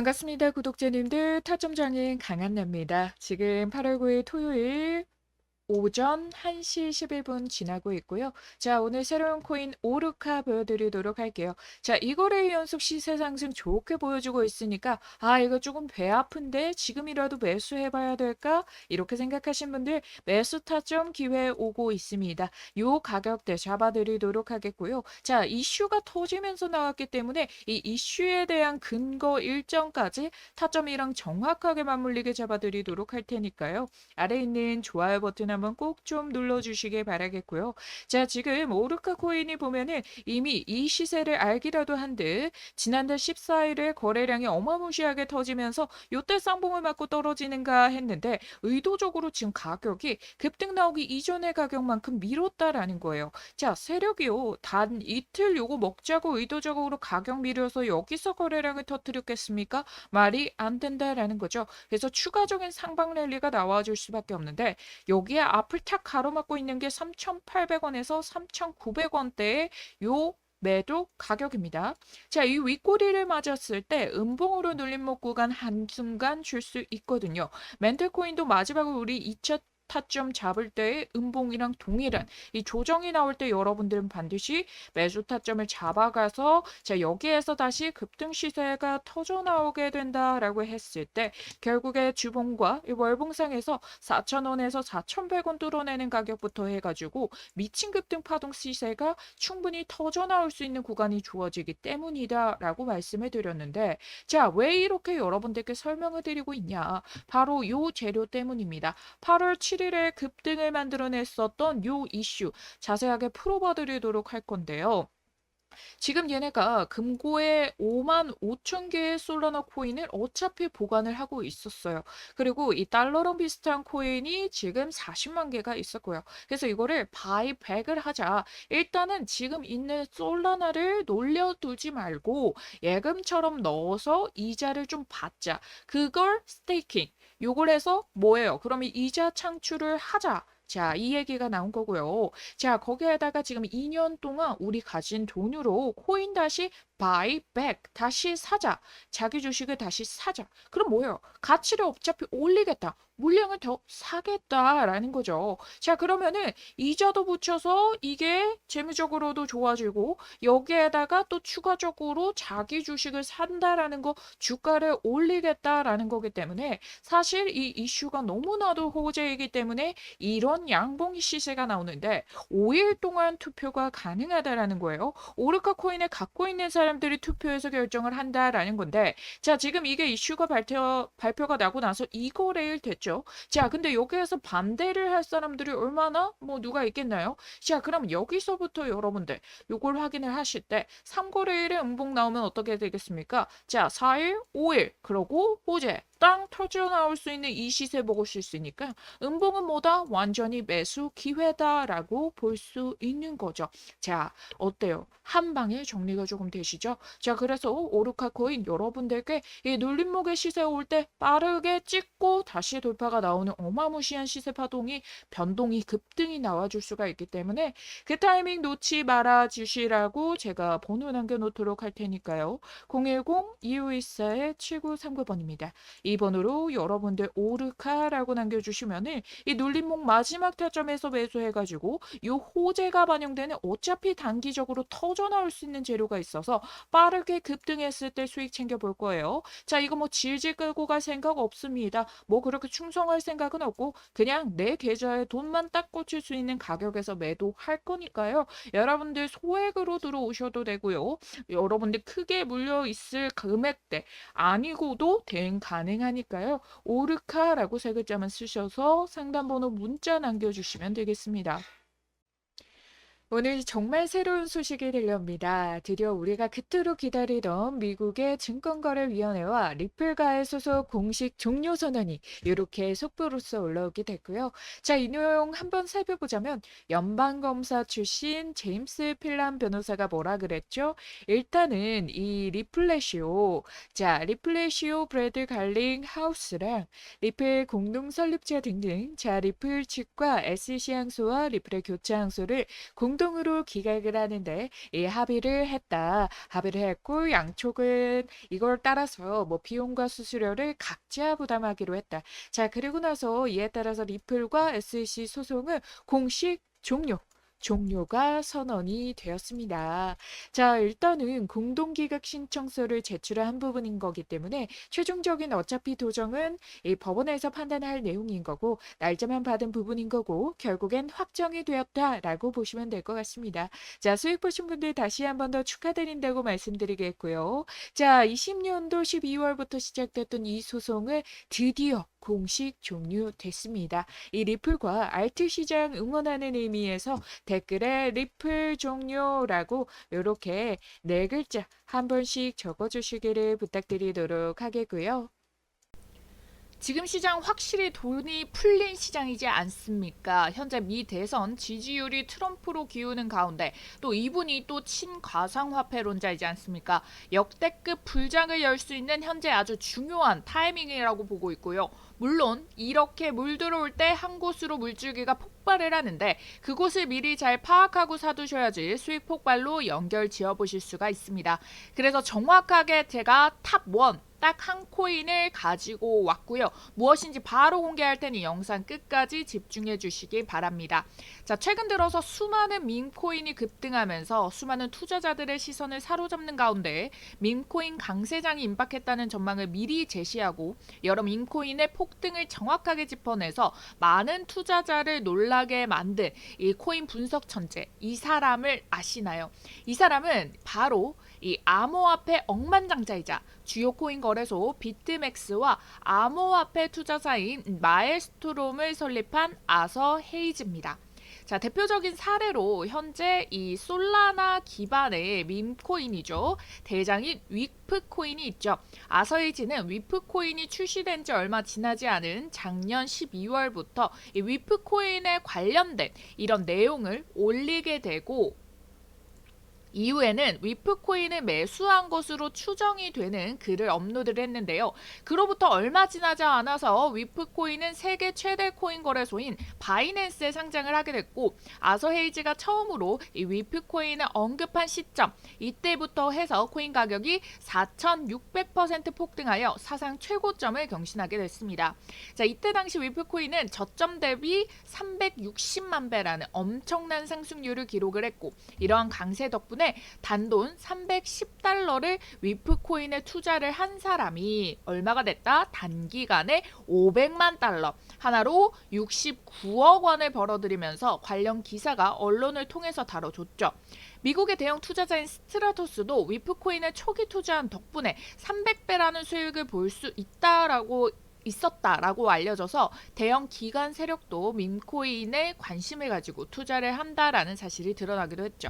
반갑습니다. 구독자님들 타점장인 강한나입니다. 지금 8월 9일 토요일 오전 1시 11분 지나고 있고요. 자, 오늘 새로운 코인 오르카 보여드리도록 할게요. 자, 이거래 연속 시세 상승 좋게 보여주고 있으니까 아, 이거 조금 배 아픈데 지금이라도 매수해봐야 될까? 이렇게 생각하신 분들 매수 타점 기회 오고 있습니다. 요 가격대 잡아드리도록 하겠고요. 자, 이슈가 터지면서 나왔기 때문에 이 이슈에 대한 근거 일정까지 타점이랑 정확하게 맞물리게 잡아드리도록 할 테니까요. 아래 있는 좋아요 버튼 한번 꼭 좀 눌러주시길 바라겠고요. 자, 지금 오르카 코인이 보면은 이미 이 시세를 알기라도 한 듯 지난달 14일에 거래량이 어마무시하게 터지면서 요때 쌍봉을 맞고 떨어지는가 했는데 의도적으로 지금 가격이 급등 나오기 이전의 가격만큼 미뤘다라는 거예요. 자, 세력이요. 단 이틀 요거 먹자고 의도적으로 가격 미뤄서 여기서 거래량을 터뜨렸겠습니까? 말이 안 된다라는 거죠. 그래서 추가적인 상방 랠리가 나와줄 수밖에 없는데 여기에 앞을 탁 가로막고 있는 게 3,800원에서 3,900원대의 요 매도 가격입니다. 자, 이 윗꼬리를 맞았을 때 음봉으로 눌림목 구간 한순간 줄 수 있거든요. 멘틀코인도 마지막으로 우리 2차 타점 잡을 때의 음봉이랑 동일한 이 조정이 나올 때 여러분들은 반드시 매수 타점을 잡아가서 자 여기에서 다시 급등 시세가 터져 나오게 된다라고 했을 때 결국에 주봉과 이 월봉상에서 4,000원에서 4,100원 뚫어내는 가격부터 해가지고 미친 급등 파동 시세가 충분히 터져 나올 수 있는 구간이 주어지기 때문이다라고 말씀을 드렸는데 자 왜 이렇게 여러분들께 설명을 드리고 있냐 바로 요 재료 때문입니다. 8월 7 7일에 급등을 만들어냈었던 요 이슈 자세하게 풀어봐 드리도록 할 건데요. 지금 얘네가 금고에 5만 5천 개의 솔라나 코인을 어차피 보관을 하고 있었어요. 그리고 이 달러랑 비슷한 코인이 지금 40만 개가 있었고요. 그래서 이거를 바이백을 하자. 일단은 지금 있는 솔라나를 놀려두지 말고 예금처럼 넣어서 이자를 좀 받자. 그걸 스테이킹. 요걸 해서 뭐예요? 그러면 이자 창출을 하자. 자, 이 얘기가 나온 거고요. 자, 거기에다가 지금 2년 동안 우리 가진 돈으로 코인 다시 buy back 다시 사자. 자기 주식을 다시 사자. 그럼 뭐예요? 가치를 어차피 올리겠다. 물량을 더 사겠다라는 거죠. 자, 그러면은 이자도 붙여서 이게 재무적으로도 좋아지고 여기에다가 또 추가적으로 자기 주식을 산다라는 거 주가를 올리겠다라는 거기 때문에 사실 이 이슈가 너무나도 호재이기 때문에 이런 양봉 시세가 나오는데 5일 동안 투표가 가능하다라는 거예요. 오르카 코인을 갖고 있는 사람 사람들이 투표해서 결정을 한다라는 건데 자 지금 이게 이슈가 발표, 발표가 나고 나서 2거래일 됐죠. 자 근데 여기에서 반대를 할 사람들이 얼마나 뭐 누가 있겠나요? 자 그럼 여기서부터 여러분들 요걸 확인을 하실 때 3거래일에 음봉 나오면 어떻게 되겠습니까? 자 4일, 5일 그러고 호재 땅 터져 나올 수 있는 이 시세 먹으실 수 있으니까 음봉은 뭐다? 완전히 매수 기회다라고 볼 수 있는 거죠. 자, 어때요? 한 방에 정리가 조금 되시죠? 자, 그래서 오르카 코인 여러분들께 이 눌림목의 시세 올 때 빠르게 찍고 다시 돌파가 나오는 어마무시한 시세 파동이 변동이 급등이 나와줄 수가 있기 때문에 그 타이밍 놓지 말아 주시라고 제가 번호 남겨놓도록 할 테니까요. 010-2524-7939번입니다. 이 번호로 여러분들 오르카라고 남겨주시면은 이 눌림목 마지막 타점에서 매수해가지고 이 호재가 반영되는 어차피 단기적으로 터져 나올 수 있는 재료가 있어서 빠르게 급등했을 때 수익 챙겨 볼 거예요. 자 이거 뭐 질질 끌고 갈 생각 없습니다. 뭐 그렇게 충성할 생각은 없고 그냥 내 계좌에 돈만 딱 꽂힐 수 있는 가격에서 매도할 거니까요. 여러분들 소액으로 들어오셔도 되고요. 여러분들 크게 물려 있을 금액대 아니고도 대응 가능. 가능하니까요. 오르카라고 세 글자만 쓰셔서 상담번호 문자 남겨주시면 되겠습니다. 오늘 정말 새로운 소식이 들려옵니다. 드디어 우리가 그토록 기다리던 미국의 증권거래위원회와 리플가의 소속 공식 종료 선언이 이렇게 속보로서 올라오게 됐고요. 자, 이 내용 한번 살펴보자면 연방검사 출신 제임스 필란 변호사가 뭐라 그랬죠? 일단은 이 리플레시오, 자, 리플레시오 브래드 갈링 하우스랑 리플 공동 설립자 등등, 자, 리플 측과 SC 항소와 리플의 교체 항소를 공 공동으로 기획을 하는데 이 합의를 했다. 합의를 했고 양쪽은 이걸 따라서 뭐 비용과 수수료를 각자 부담하기로 했다. 자, 그리고 나서 이에 따라서 리플과 SEC 소송은 공식 종료. 종료가 선언이 되었습니다. 자, 일단은 공동기각 신청서를 제출한 부분인 거기 때문에 최종적인 어차피 도정은 이 법원에서 판단할 내용인 거고 날짜만 받은 부분인 거고 결국엔 확정이 되었다라고 보시면 될 것 같습니다. 자, 수익 보신 분들 다시 한 번 더 축하드린다고 말씀드리겠고요. 자, 20년도 12월부터 시작됐던 이 소송을 드디어 공식 종료됐습니다. 이 리플과 알트 시장 응원하는 의미에서 댓글에 리플 종료라고 이렇게 네 글자 한 번씩 적어주시기를 부탁드리도록 하겠고요. 지금 시장 확실히 돈이 풀린 시장이지 않습니까? 현재 미 대선 지지율이 트럼프로 기우는 가운데 또 이분이 또 친가상화폐론자이지 않습니까? 역대급 불장을 열 수 있는 현재 아주 중요한 타이밍이라고 보고 있고요. 물론 이렇게 물 들어올 때 한 곳으로 물줄기가 폭발을 하는데 그곳을 미리 잘 파악하고 사두셔야지 수익 폭발로 연결 지어 보실 수가 있습니다. 그래서 정확하게 제가 탑1 딱 한 코인을 가지고 왔고요. 무엇인지 바로 공개할 테니 영상 끝까지 집중해 주시기 바랍니다. 자, 최근 들어서 수많은 밈코인이 급등하면서 수많은 투자자들의 시선을 사로잡는 가운데 밈코인 강세장이 임박했다는 전망을 미리 제시하고 여러 밈코인의 폭등을 정확하게 짚어내서 많은 투자자를 놀라게 만든 이 코인 분석 천재 이 사람을 아시나요? 이 사람은 바로 이 암호화폐 억만장자이자 주요 코인 거래소 비트맥스와 암호화폐 투자사인 마엘스토롬을 설립한 아서 헤이즈입니다. 자, 대표적인 사례로 현재 이 솔라나 기반의 밈코인이죠. 대장인 위프코인이 있죠. 아서헤이즈는 위프코인이 출시된 지 얼마 지나지 않은 작년 12월부터 이 위프코인에 관련된 이런 내용을 올리게 되고 이후에는 위프코인을 매수한 것으로 추정이 되는 글을 업로드를 했는데요. 그로부터 얼마 지나지 않아서 위프코인은 세계 최대 코인 거래소인 바이낸스에 상장을 하게 됐고 아서 헤이즈가 처음으로 이 위프코인을 언급한 시점 이때부터 해서 코인 가격이 4,600% 폭등하여 사상 최고점을 경신하게 됐습니다. 자 이때 당시 위프코인은 저점 대비 360만 배라는 엄청난 상승률을 기록을 했고 이러한 강세 덕분에 덕분에 단돈 310달러를 위프코인에 투자를 한 사람이 얼마가 됐다? 단기간에 500만 달러 하나로 69억 원을 벌어들이면서 관련 기사가 언론을 통해서 다뤄줬죠. 미국의 대형 투자자인 스트라토스도 위프코인에 초기 투자한 덕분에 300배라는 수익을 볼 수 있다라고 있었다라고 알려져서 대형 기관 세력도 민코인에 관심을 가지고 투자를 한다라는 사실이 드러나기도 했죠.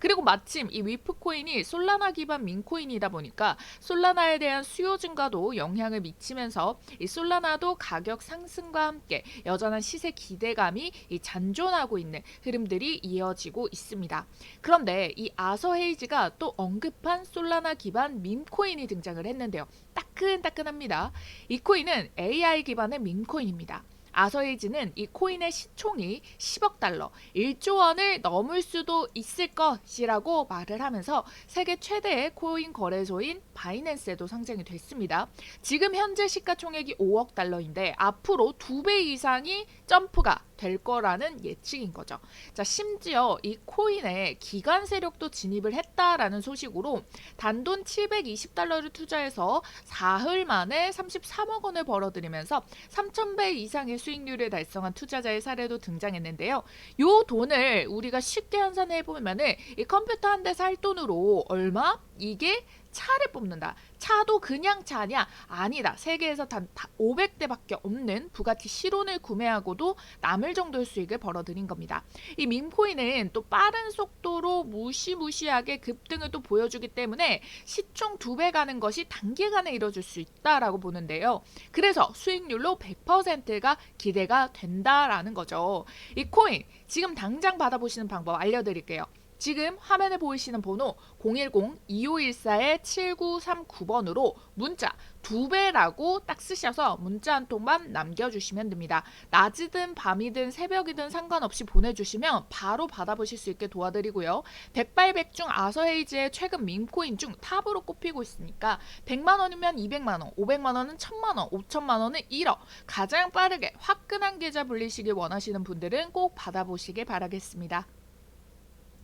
그리고 마침 이 위프 코인이 솔라나 기반 민코인이다 보니까 솔라나에 대한 수요 증가도 영향을 미치면서 이 솔라나도 가격 상승과 함께 여전한 시세 기대감이 이 잔존하고 있는 흐름들이 이어지고 있습니다. 그런데 이 아서 헤이즈가 또 언급한 솔라나 기반 민코인이 등장을 했는데요. 따끈따끈합니다. 이 코인은 AI 기반의 민코인입니다. 아서에이즈는 이 코인의 시총이 10억 달러, 1조 원을 넘을 수도 있을 것이라고 말을 하면서 세계 최대의 코인 거래소인 바이낸스에도 상장이 됐습니다. 지금 현재 시가총액이 5억 달러인데 앞으로 두배 이상이 점프가 될 거라는 예측인 거죠. 자, 심지어 이 코인에 기관 세력도 진입을 했다라는 소식으로 단돈 720달러를 투자해서 사흘 만에 33억 원을 벌어들이면서 3,000배 이상의 수익률을 달성한 투자자의 사례도 등장했는데요. 요 돈을 우리가 쉽게 환산해 보면은 이 컴퓨터 한 대 살 돈으로 얼마? 이게 차를 뽑는다. 차도 그냥 차냐? 아니다. 세계에서 단 500대밖에 없는 부가티 시론을 구매하고도 남을 정도의 수익을 벌어들인 겁니다. 이 밈코인은 또 빠른 속도로 무시무시하게 급등을 또 보여주기 때문에 시총 두 배 가는 것이 단기간에 이뤄질 수 있다라고 보는데요. 그래서 수익률로 100%가 기대가 된다라는 거죠. 이 코인 지금 당장 받아보시는 방법 알려드릴게요. 지금 화면에 보이시는 번호 010-2514-7939번으로 문자 두 배라고 딱 쓰셔서 문자 한 통만 남겨주시면 됩니다. 낮이든 밤이든 새벽이든 상관없이 보내주시면 바로 받아보실 수 있게 도와드리고요. 백발백중 아서헤이즈의 최근 밈코인 중 탑으로 꼽히고 있으니까 100만 원이면 200만 원, 500만 원은 1000만 원, 5천만 원은 1억 가장 빠르게 화끈한 계좌 불리시길 원하시는 분들은 꼭 받아보시길 바라겠습니다.